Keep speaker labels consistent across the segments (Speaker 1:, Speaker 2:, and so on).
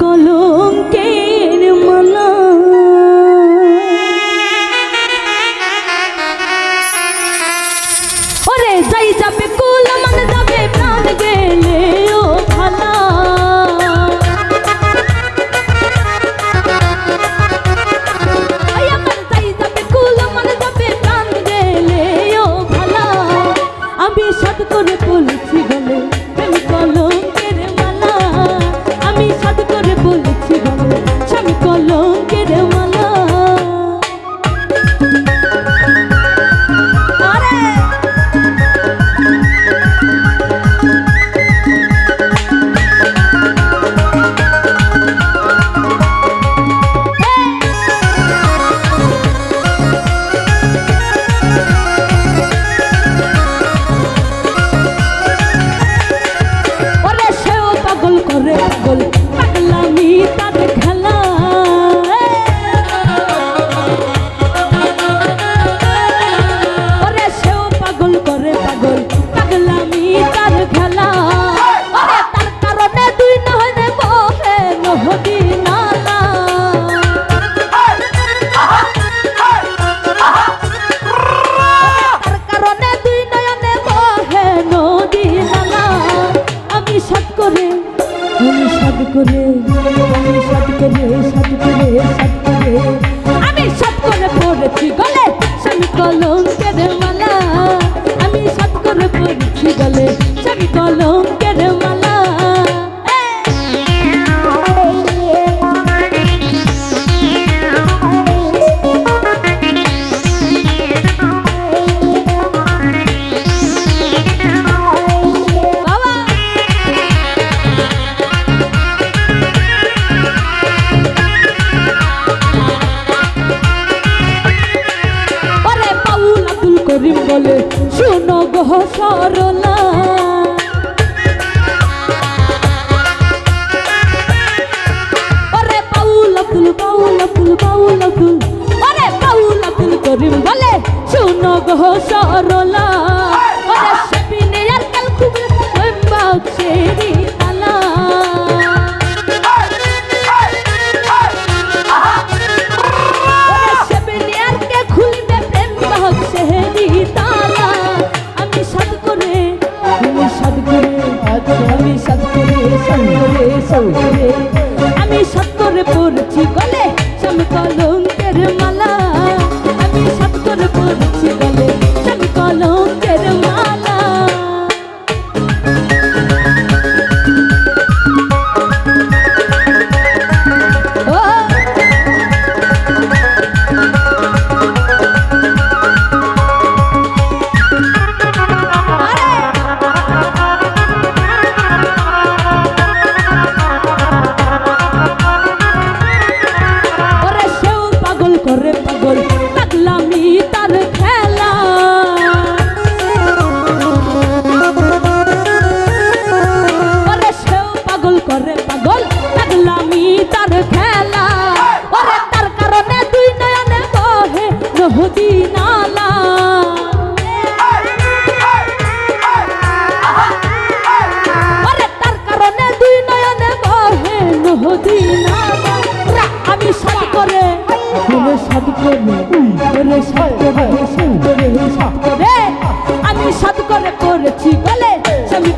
Speaker 1: Call করে Sarala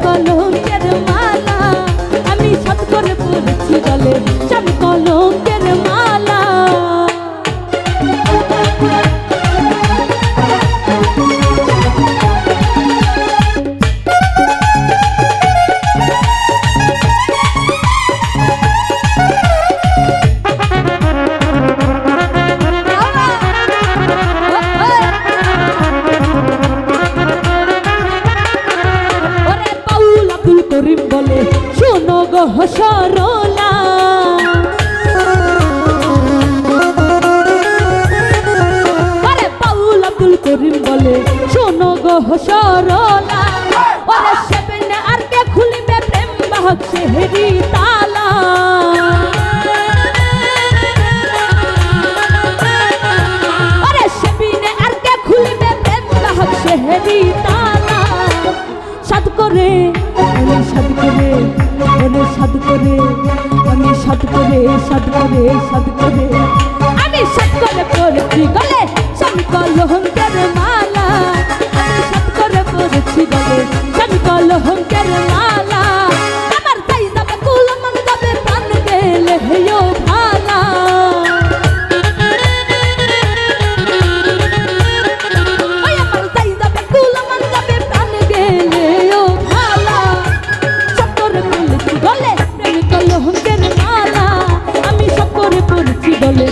Speaker 1: call Sarala. আরে Paul Abdul Karim বলে, শোনো গো সরলা। ওরে সেবেন আর কে খুলিবে প্রেম বাহক সেহেরি তালা? আরে সেবিনে আর কে খুলিবে প্রেম বাহক সেহেরি তালা? সাদ করে সাদ করে। মনে সাত করে আমি সাত করে, সাধ করে সাধ করে। আমি সাধ করে করছি গলে। পড়েছি প্রেম প্রেম কলহঙ্কের মালা আমি সকরে পড়েছি গলে